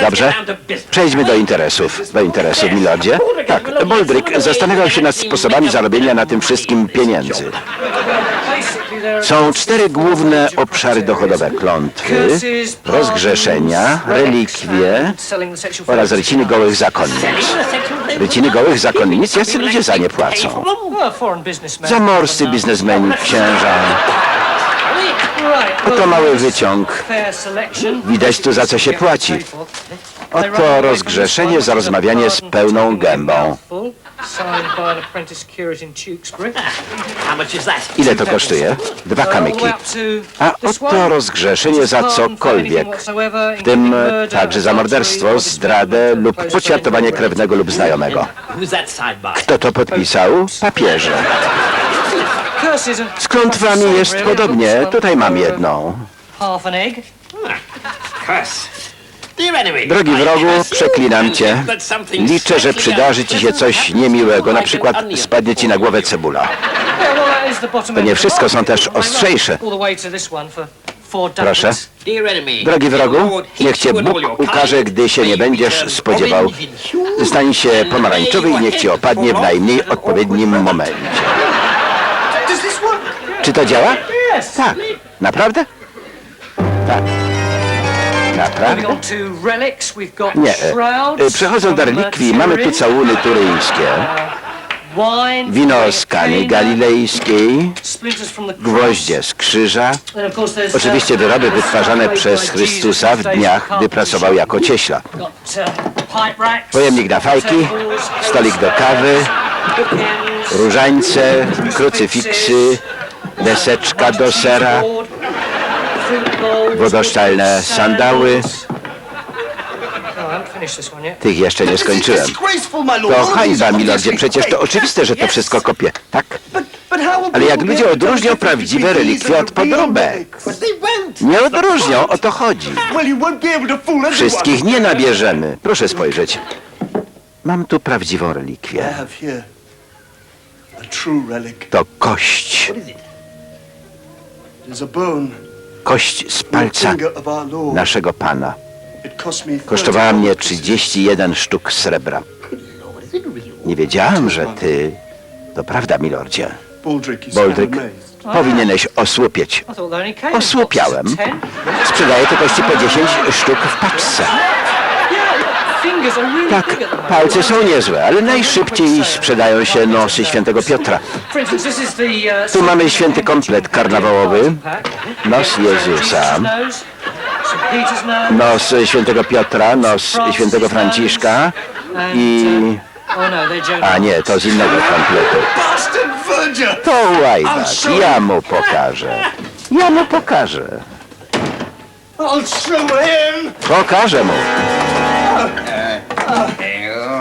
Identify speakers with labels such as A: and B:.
A: Dobrze? Przejdźmy do interesów. Do interesów, milordzie. Tak, Boldrick zastanawiał się nad sposobami zarobienia na tym wszystkim pieniędzy. Są cztery główne obszary dochodowe. Klątwy, rozgrzeszenia, relikwie oraz ryciny gołych zakonnic. Ryciny gołych zakonnic? Jacy ludzie za nie płacą? Zamorscy biznesmeni, księża. Oto mały wyciąg. Widać tu za co się płaci. Oto rozgrzeszenie za rozmawianie z pełną gębą. Ile to kosztuje? Dwa kamyki. A oto rozgrzeszenie za cokolwiek, w tym także za morderstwo, zdradę lub poćwiartowanie krewnego lub znajomego. Kto to podpisał? Papieże. Z klątwami jest podobnie. Tutaj mam jedną. Drogi wrogu, przeklinam cię. Liczę, że przydarzy ci się coś niemiłego, na przykład spadnie ci na głowę cebula.
B: To nie wszystko, są też ostrzejsze.
A: Proszę. Drogi wrogu, niech cię Bóg ukaże, gdy się nie będziesz spodziewał. Stań się pomarańczowy i niech ci opadnie w najmniej odpowiednim momencie. Czy to działa? Tak. Naprawdę? Tak. Naprawdę? Nie. e, Przechodząc do relikwii, mamy tu całuny turyjskie, wino z Kany Galilejskiej, gwoździe z krzyża, oczywiście wyroby wytwarzane przez Chrystusa w dniach, gdy pracował jako cieśla. Pojemnik na fajki, stolik do kawy, różańce, krucyfiksy, deseczka do sera, wodoszczelne sandały. Tych jeszcze nie skończyłem. To hańba, milordzie, przecież to oczywiste, że to wszystko kopie, tak? Ale jak ludzie odróżnią prawdziwe relikwie od podróbek? Nie odróżnią, o to chodzi. Wszystkich nie nabierzemy. Proszę spojrzeć. Mam tu prawdziwą relikwię. To kość. Kość z palca
C: finger of our Lord.
A: naszego Pana.
C: It cost me
A: Kosztowała
C: 30
A: mnie
C: gold.
A: 31 sztuk srebra. Nie wiedziałem, że ty... To prawda, milordzie.
C: Amazed.
A: powinieneś osłupieć. Osłupiałem. Sprzedaję te kości po 10 sztuk w paczce. Tak, palce są niezłe, ale najszybciej sprzedają się nosy świętego Piotra. Tu mamy święty komplet karnawałowy, nos Jezusa, nos świętego Piotra, nos świętego Franciszka i... A nie, to z innego kompletu. To łajdak, ja mu pokażę. Ja mu pokażę. Pokażę mu. Hey.